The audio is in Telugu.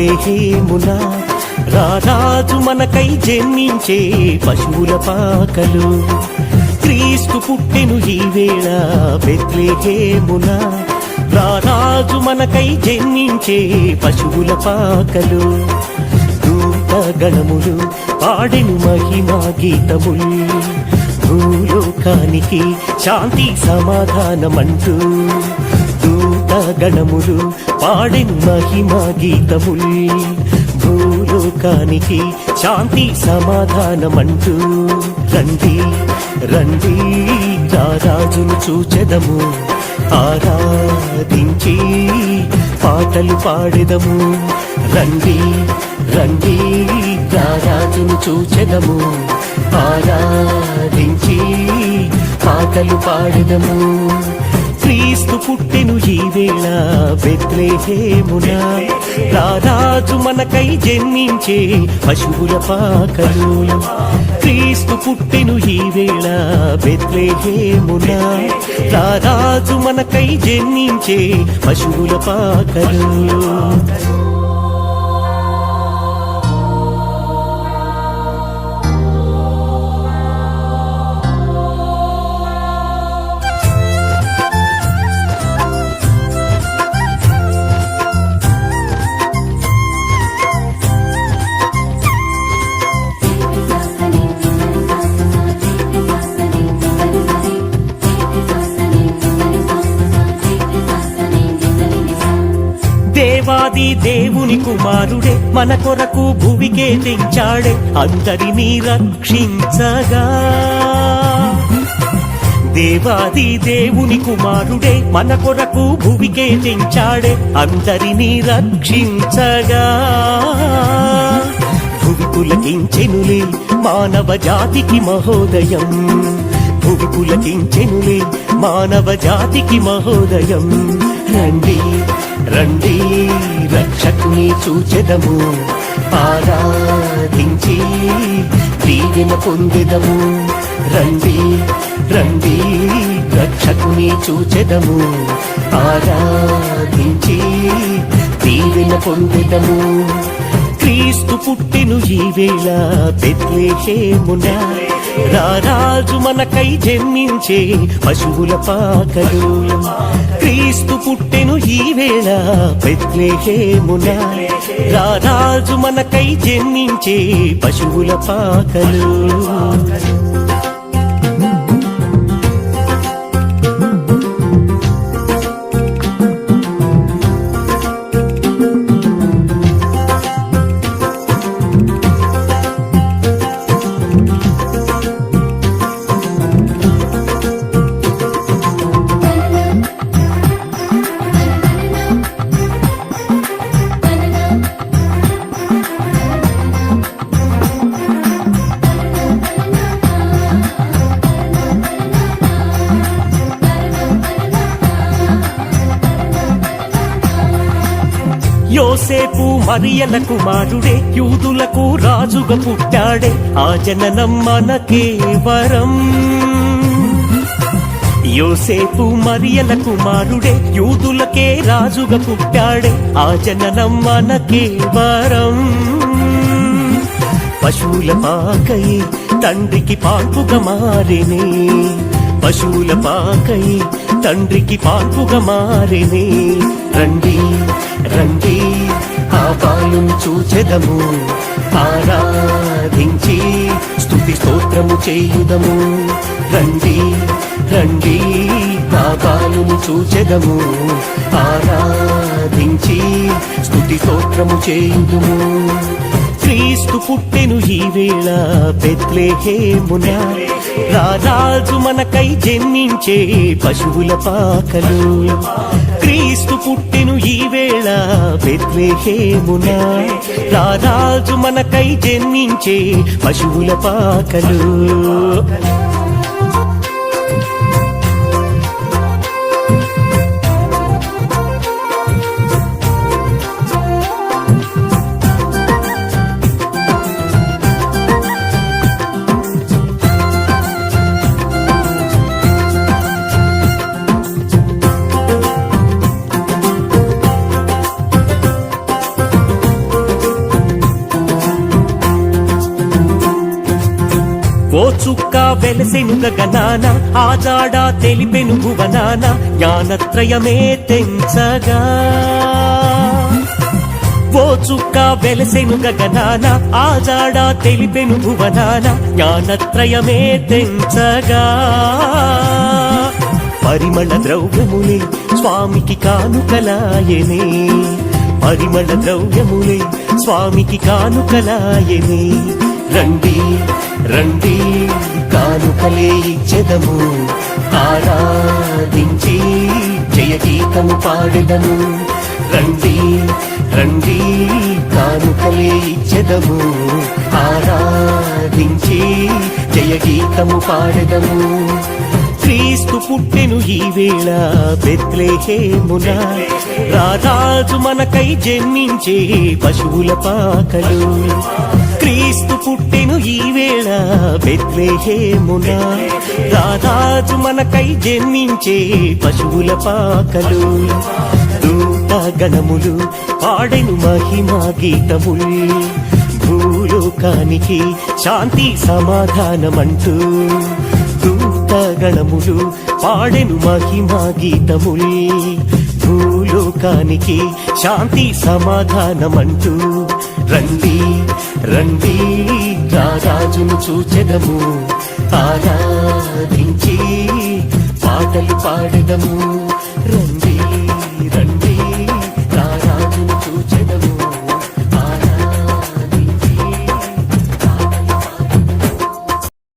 వేళ రారాజు మనకై జన్మించే పశువుల పాకలు. క్రీస్తు పుట్టెను ఈ వేళ బెత్లేహేమున రారాజు మనకై జన్మించే పశువుల పాకలు. గణములు పాడెను మహిమా గీతములు. భూలోకానికి శాంతి సమాధానమంటూ గణములు పాడెను మహిమా గీతములు. భూలోకానికి శాంతి సమాధానమంటూ రండి రండి రారాజును చూచెదము. ఆరాధించి పాటలు పాడెదము. రండి రండి రారాజును చూచెదము. ఆరాధించి పాటలు పాడెదము. క్రీస్తు పుట్టెను ఈ వేళ బెత్లేహేమున. రారాజు మనకై జన్మించే పశువుల పాకలు. క్రీస్తు పుట్టెను ఈ వేళ బెత్లేహేమున. రారాజు మనకై జన్మించే పశువుల పాకలు. దేవాది దేవుని కుమారుడే మన కొరకు భువికే తెచ్చాడే అందరినీ రక్షించగా. దేవాది దేవుని కుమారుడే మన కొరకు భువికే తెంచాడే అందరినీ రక్షించగా. భువి పులకించెనులే మానవ జాతికి మహోదయం. భువి పులకించెనులే మానవ జాతికి మహోదయం. రండి. రండి రక్షకుని చూచెదము ఆరాధించి దీవెన పొందెదము. రండి రండి రక్షకుని చూచెదము ఆరాధించి దీవెన పొందెదము. క్రీస్తు పుట్టెను ఈ వేళ బెత్లేహేమున రారాజు మనకై జన్మించే పశువుల పాకలు. క్రీస్తు పుట్టెను ఈ వేళ బెత్లేహేమున. రారాజు మనకై జన్మించే పశువుల పాకలు. యోసేపు మరియల కుమారుడే యూదులకు రాజుగా పుట్టాడే ఆ జననం మనకే వరం యోసేపు మరియల కుమారుడే యూదులకే రాజుగా పుట్టాడే ఆ జననం మనకే వరం పశువుల పాకై తండ్రికి పాల్పుగా మారినే. పశువుల పాకై తండ్రికి పాల్పుగా మారినే. రండి రండి ఆ చూచెదము ఆరాధించి స్థుతి స్తోత్రము చేయుదము. రండి రండి పాపాలు చూచెదము ఆరాధించి స్థుతి స్తోత్రము చేయుదుము. క్రీస్తు పుట్టెను ఈ వేళ బెత్లేహేమున. రారాజు మనకై జన్మించే పశువుల పాకలు. క్రీస్తు పుట్టెను ఈ వేళ రారాజు మనకై జన్మించే పశువుల పాకలు. చుక్క వెలసెనుగ గగనాన ఆజాడ తెలిపెను భువనాన జ్ఞానత్రయమే తెంచగా. ఓ చుక్క వెలసెను గగనాన ఆజాడ తెలిపెను భువనాన జ్ఞానత్రయమే తెంచగా. పరిమళ ద్రవ్యములే స్వామికి కానుకలాయనే. పరిమళ ద్రవ్యములే స్వామికి కానుకలాయనే. రండి రండి కానుకలే ఇచ్చెదము. ఆరాధించి జయ గీతము పాడెదము. రండి రండి కానుకలే ఇచ్చెదము. ఆరాధించి జయ గీతము పాడెదము. క్రీస్తు పుట్టెను ఈ వేళ బెత్లేహేమున. రారాజు మనకై జన్మించే పశువుల పాకలు. క్రీస్తు పుట్టెను ఈ వేళ బెత్లేహేమున. రారాజు మనకై జన్మించే పశువుల పాకలు. దూత గణములు పాడెను మహిమా గీతములు. భూలోకానికి శాంతి సమాధానమంటూ దూత గణములు పాడెను మహిమా గీతముల్. భూలోకానికి శాంతి సమాధానమంటూ రండి రండి రాజును చూచెదము. ఆరాధించి పాటలు పాడెదము.